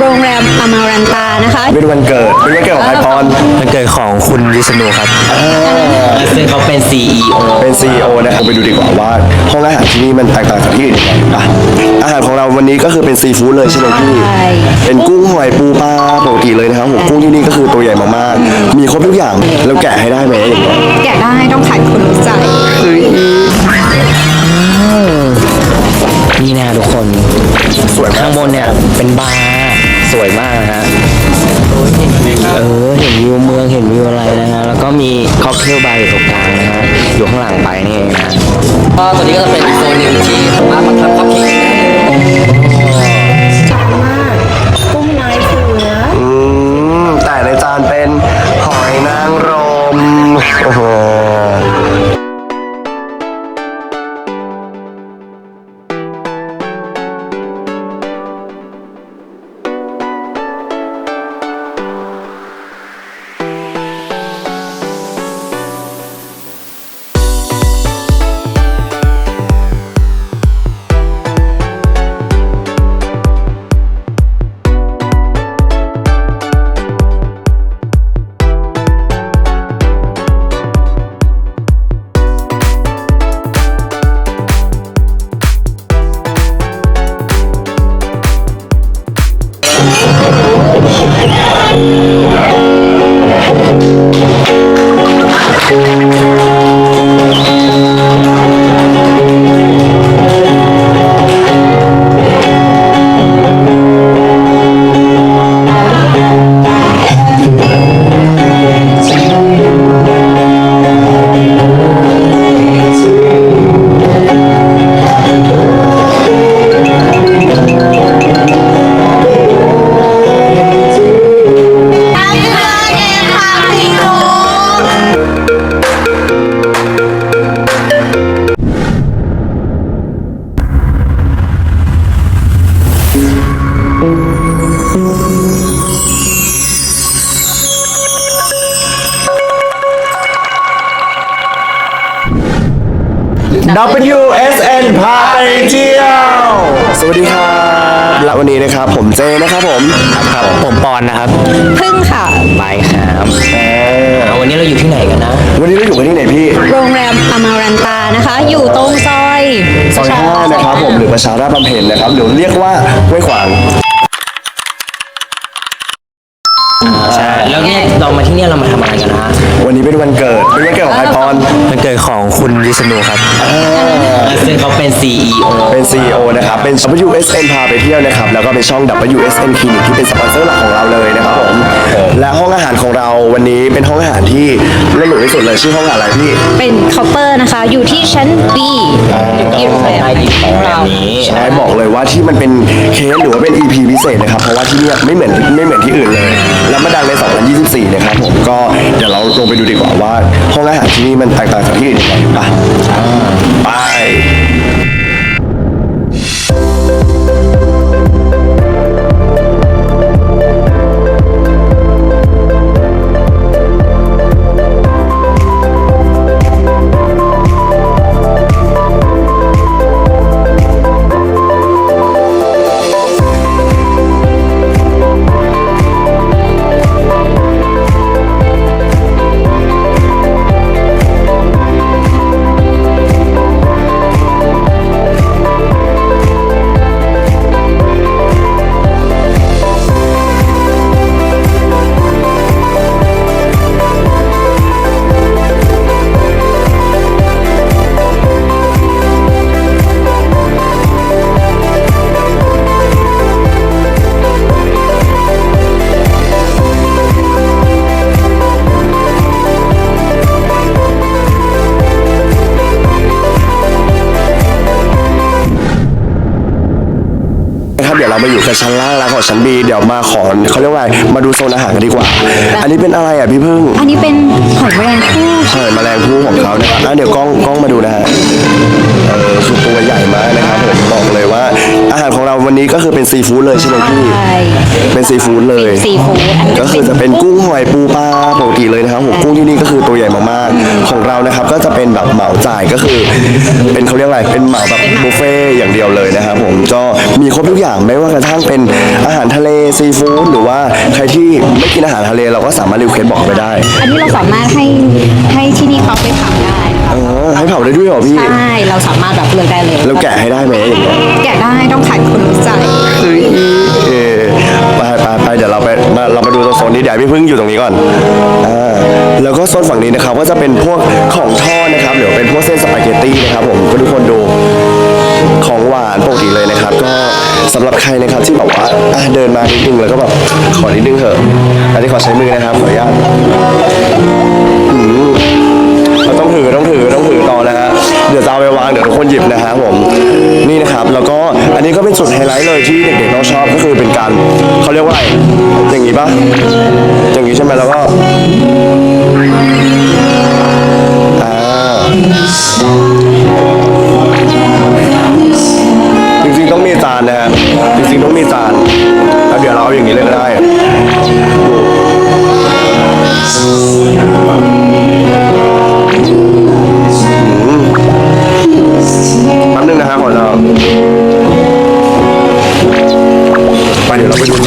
โรงแรมอมารันตานะคะ เป็นวันเกิด เป็นวันเกิดของใครพรวันเกิดของคุณวิษณุครับ ซึ่งเขาเป็น CEO เป็น CEO นะครับไปดูดีกว่าว่าห้องอาหารที่นี่มันแตกต่างจากที่อื่นยังไงอะอาหารของเราวันนี้ก็คือเป็นซีฟู้ดเลยใช่ไหมพี่ ใช่ เป็นกุ้งหอยปูปลาปกติเลยนะครับผมกุ้งที่นี่ก็คือตัวใหญ่มากๆมีครบทุกอย่างแล้วแกะให้ได้ไหมอย่างเงี้ยแกะได้ต้องขายคนรู้ใจนี่นะทุกคน สวยข้างบนเนี่ยเป็นบาร์ สวยมากนะฮะเออเห็นวิวเมืองเห็นวิวอะไรนะฮะแล้วก็มีค็อกเทลบาร์อยู่ตรงกลางนะฮะ นะครับผมเจนะครับผมครับผมปอนนะครับพึ่งค่ะไปครับเอาวันนี้เราอยู่ที่ไหนกันนะ วันนี้เราอยู่กันที่ไหนพี่ โรงแรมอมารันตานะคะ อยู่ตรงซอยซอยห้านะครับผมหรือประชาราชบำเพ็ญนะครับหรือเรียกว่าห้วยขวาง ใช่แล้วเนี่ยเรามาที่เนี่ยเรามาทำอะไรกันนะฮะวันนี้เป็นวันเกิด เป็นวันเกิดของใครพรวันเกิดของคุณวิษณุครับ ซึ่งเขาเป็น CEO เป็น CEO นะครับ เป็น WSN พาไปเที่ยวนะครับ แล้วก็เป็นช่อง WSN Clinic ที่เป็นสปอนเซอร์หลักของเราเลยนะครับผม และห้องอาหารของเราวันนี้เป็นห้องอาหารที่เล่นหรูที่สุดเลย ชื่อห้องอาหารอะไรพี่ เป็นเคาน์เตอร์นะคะ อยู่ที่ชั้น B อยู่ที่โรงแรมใต้ดินของเรานี้ใช่บอกเลยว่าที่มันเป็นเคสหรือว่าเป็น EP พิเศษนะครับ เพราะว่าที่เนี่ยไม่เหมือนไม่เหมือนที่อื่นเลยแล้วมาดังใน 2024นะครับผมก็เดี๋ยวเราลงไปดูดีกว่าว่าห้องอาหารที่นี่มันแตกต่างจากที่อื่นยังไงไปไป ดี๋ยวเรามาอยู่กันชั้นล่างแล้วของชั้น B เดี๋ยวมาขอเขาเรียกว่าไงมาดูโซนอาหารกันดีกว่า อันนี้เป็นอะไรอะพี่พึ่งอันนี้เป็นหอยแมลงภู่หอยแมลงภู่ของเขานะครับอะเดี๋ยวกล้องกล้องมาดูนะฮะเออคือตัวใหญ่มากนะครับผมบอกเลยว่า อาหารของเราวันนี้ก็คือเป็นซีฟู้ดเลยใช่ไหมพี่ใช่เป็นซีฟู้ดเลย ซีฟู้ดอันนี้ก็คือจะเป็นกุ้งหอยปูปลาปกติเลยนะครับผมกุ้งที่นี่ก็คือตัวใหญ่มากๆ ของเรานะครับก็จะเป็นแบบเหมาจ่ายก็คือ เป็นเขาเรียกอะไรเป็นเหมาแบบบุฟเฟ่ต์อย่างเดียวเลยนะครับผมก็มีครบทุกอย่างไม่ว่ากระทั่งเป็นอาหารทะเลซีฟู้ดหรือว่าใครที่ไม่กินอาหารทะเลเราก็สามารถรีเควสบอกไปได้ อันนี้เราสามารถให้ให้ที่นี่เขาไปเผาได้นะคะเออให้เผาได้ด้วยเหรอพี่ ใช่เราสามารถแบบเลือกได้เลยเราแกะให้ได้ไหมอย่างเงี้ยแกะได้ต้องผ่านคนรู้ใจเฮ้ยเออไปไปไปเดี๋ยวเราไปมาเรามาดูตรงโซนนี้เดี๋ยวพี่พึ่งอยู่ตรงนี้ก่อนอ่าแล้วก็โซนฝั่งนี้นะครับก็จะเป็นพวกของทอดนะครับหรือว่าเป็นพวกเส้นสปาเกตตี้นะครับผมก็ทุกคนดู ของหวานปกติเลยนะครับ ก็สำหรับใครนะครับที่แบบว่าอะเดินมานิดนึงแล้วก็แบบขอนิดนึงเถอะอันนี้ขอใช้มือนะครับขออนุญาตอืมเราต้องถือต้องถือต้องถือต่อนะฮะเดี๋ยวจะเอาไปวางเดี๋ยวทุกคนหยิบนะฮะผมนี่นะครับแล้วก็อันนี้ก็เป็นจุดไฮไลท์เลยที่เด็กๆต้องชอบก็คือเป็นการเขาเรียกว่าอะไรอย่างนี้ปะอย่างนี้ใช่ไหมแล้วก็ ริงต้องมีจานแล้วเดี๋ยวเราเอาอย่างนี้เลยก็ได้แป๊บนึงนะฮะขอเราไปเดี๋ยวเราไปดู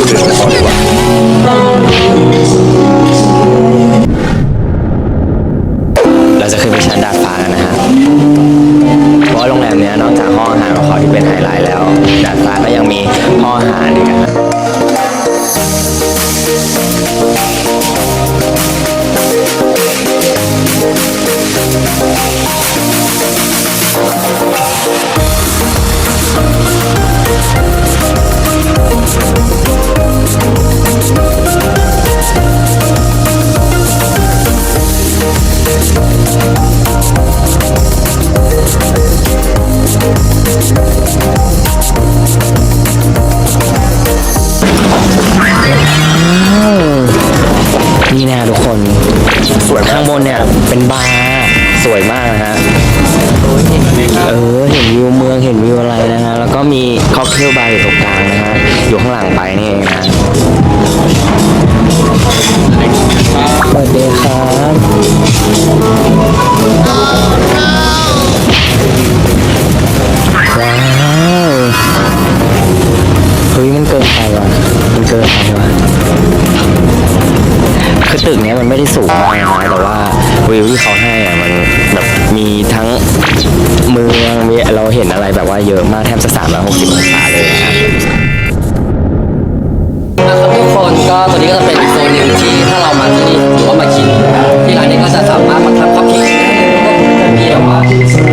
ว่ะมันเกินไปว่ะคือตึกเนี้ยมันไม่ได้สูงมากนะแต่ว่าวิวที่เขาให้อะมันแบบมีทั้งเมืองมีเราเห็นอะไรแบบว่าเยอะมากแทบจะสามร้อยหกสิบองศาเลยนะครับทุกคนก็ตัวนี้ก็จะเป็นอีกโซนหนึ่งที่ถ้าเรามาที่นี่หรือว่ามากินที่ร้านนี้ก็จะสามารถมาทำคัพเค้กได้เลยมีแบบว่า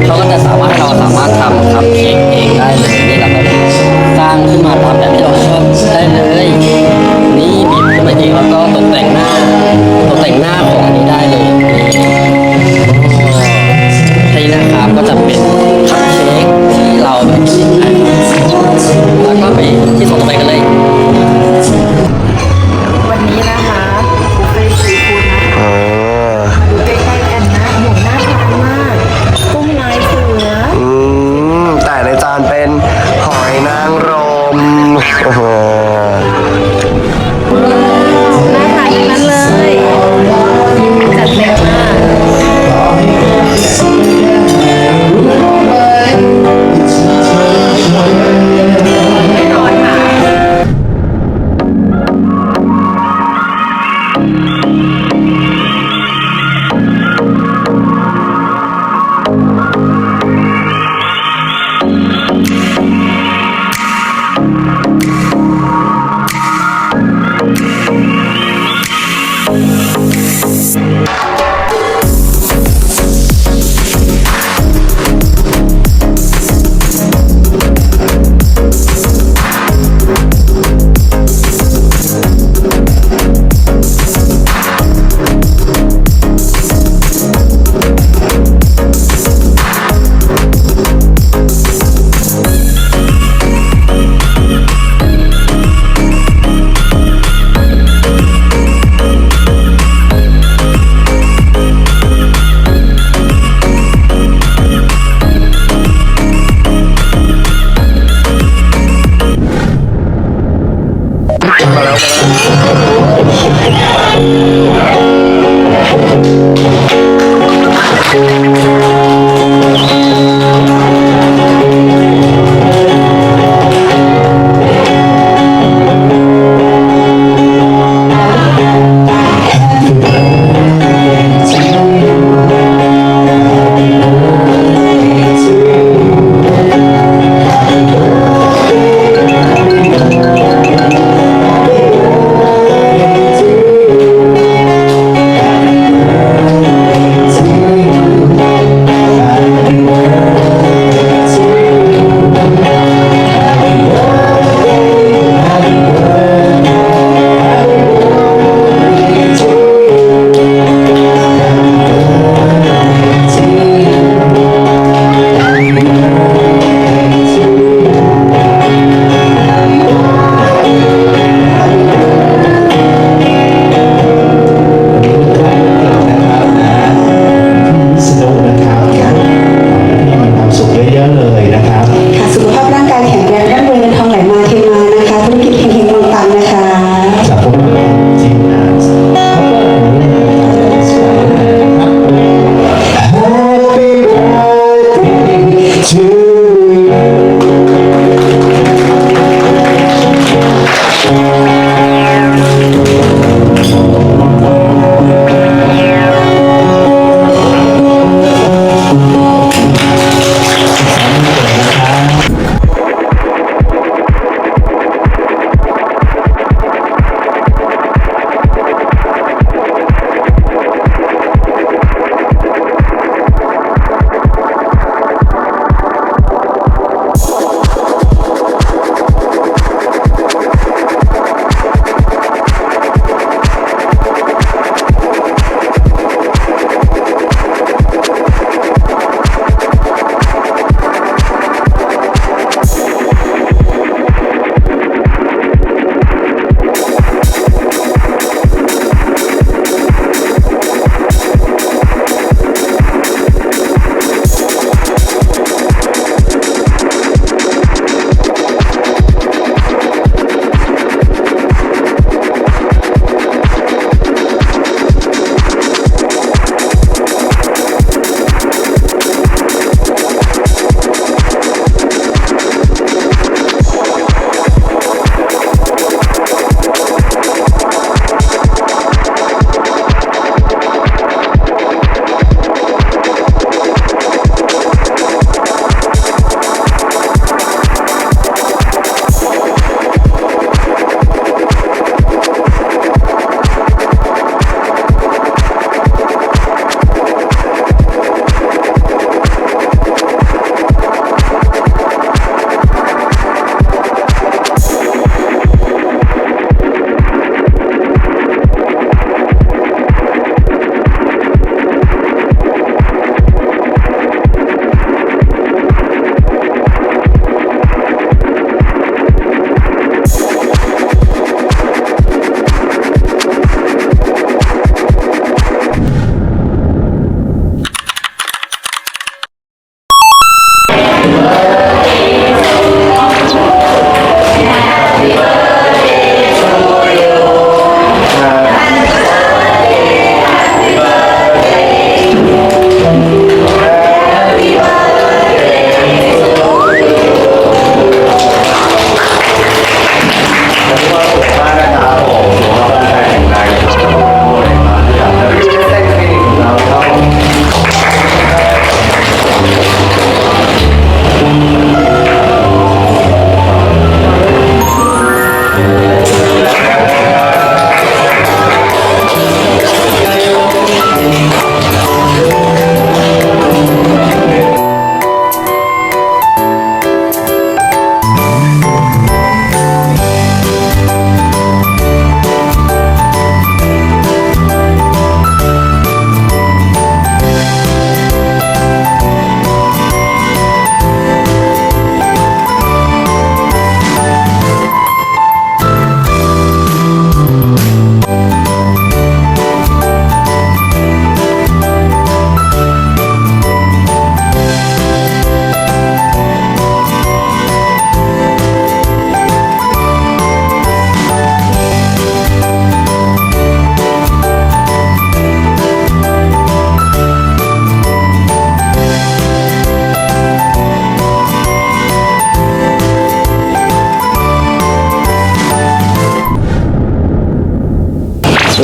เขาก็จะสามารถให้เราสามารถทำคัพเค้กเองได้เลยนี่เราก็ สร้างขึ้นมาตามแบบที่เราชอบได้เลย นี่บีบขึ้นมาเองแล้วก็ตกแต่งหน้า ตกแต่งหน้าของอันนี้ได้เลย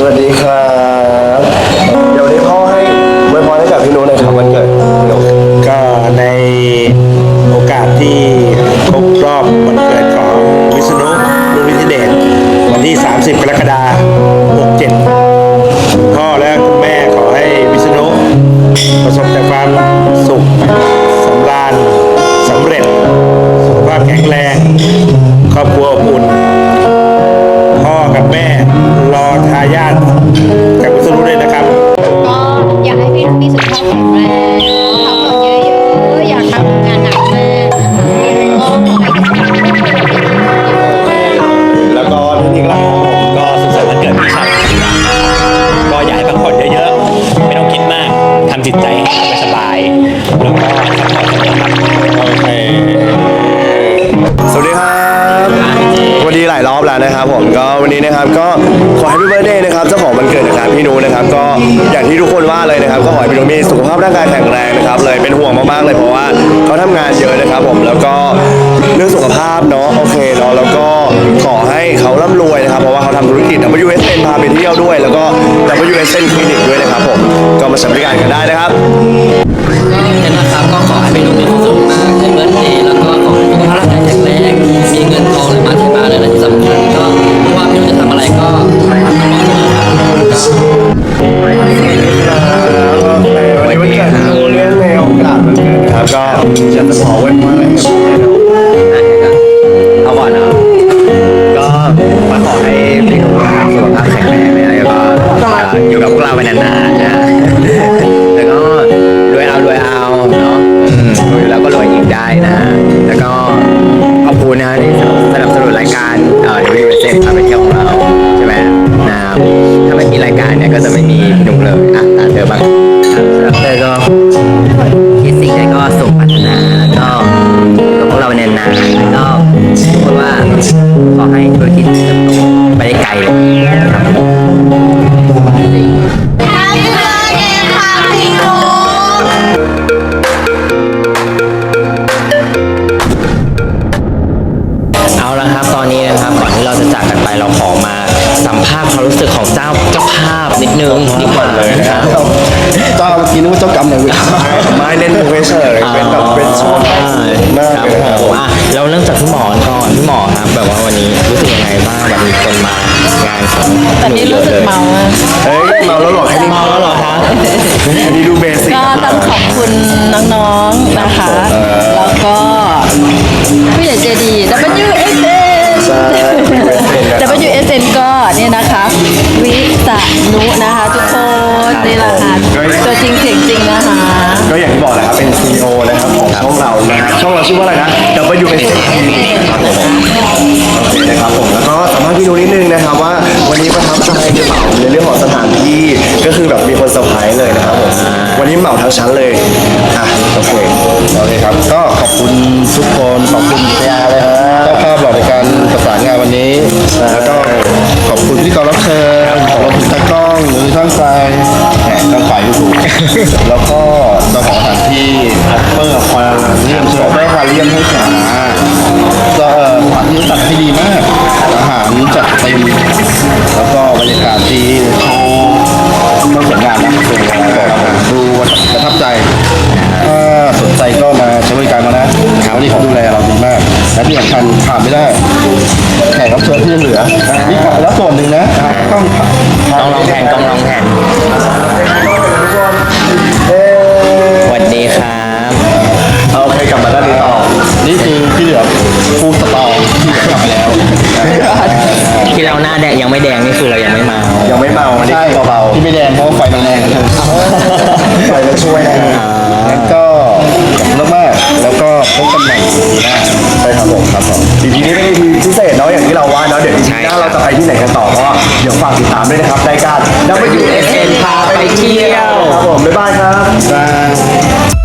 วัสดีครับเดี๋ยวนี้พ่อให้ไว้พรให้กับพี่นุ้ยในครับวันเกิดก็ในโอกาสที่ครบรอบวันเกิดของวิษณุรุ่งวิทเดชวันที่ 30 กรกฎาคม Música ากเลยเพราะว่าเขาทำงานเยอะนะครับผมแล้วก็เรื่องสุขภาพเนาะโอเคเนาะแล้วก็ขอให้เขาร่ำรวยนะครับเพราะว่าเขาทำธุรกิจ WSN พาไปเที่ยวด้วย แล้วก็ WSN คลินิกด้วยนะครับผมก็มาใช้บริการกันได้นะครับ ก็นะครับก็ขอให้เป็นลูกมีความสุขมากขึ้นเมื่อนี้แล้วก็ขอให้ทุกภาพร่างกายแข็งแรงมีเงินทองไหลมาเกิดนะครั จะจากกันไปเราขอมาสัมภาษณ์ความรู้สึกของเจ้าเจ้าภาพนิดนึงดีกว่านะครับเจ้าเมื่อกี้นึกว่าเจ้ากรรมนายเวรไม่เล่นเวเชอร์เป็นแบบเป็นช่วงมากครับเลยผนะครับมอะเราเริ่มจากพี่หมอก่อนพี่หมอครับ แบบว่าวันนี้รู้สึกยังไงบ้างแบบมีคนมางานของตอนนี้รู้สึกเมาอะเฮ้ยเมาแล้วหรอแค่นี้เมาแล้วเหรอครับอันนี้ดูเบสิกก็ต้องขอบคุณน้องๆนะคะ แล้วก็ผู้ใหญ่ใจดี WSN ใช่ WSN ก็เนี่ยนะคะ วิสานุนะคะทุกคนนี่แหละค่ะตัวจริงเสียงจริงนะคะก็อย่างที่บอกแหละครับเป็น CEO นะครับของช่องเรานะครับช่องเราชื่อว่าอะไรนะ WSN ครับผมโอเคนะครับผมแล้วก็สามารถพี่ดูนิดนึงนะครับว่าวันนี้ประทับใจในเปล่า ในเรื่องของสถานที่ก็คือแบบมีคนเซอร์ไพรส์เลยนะครับผมวันนี้เหมาทั้งชั้นเลยอะโอเคโอเคครับ ก็ขอบคุณทุกคนขอบคุณพยาเลยเจ้าภาพหล่อในการประสานงานวันนี้แล้วก็ขอบคุณพิธีกรรับเชิญขอบคุณตากล้องหรือช่างไฟแหมช่างไฟก็ถูกแล้วก็เจ้าของสถานที่เปิดควาเรียมเชิญได้ควาเรียมให้หาก็เอ่อสถานที่จัดให้ดีมาก งั้นก็ขอบคุณมากๆแล้วก็พบกันใหม่ปีหน้าใช่ครับผมครับผม EP นี้เป็น EP พิเศษเนาะอย่างที่เราว่าเนาะเดี๋ยว EP หน้าเราจะไปที่ไหนกันต่อก็เดี๋ยวฝากติดตามด้วยนะครับรายการ WSN พาไปเที่ยวครับผมบ๊ายบายครับบ๊ายบาย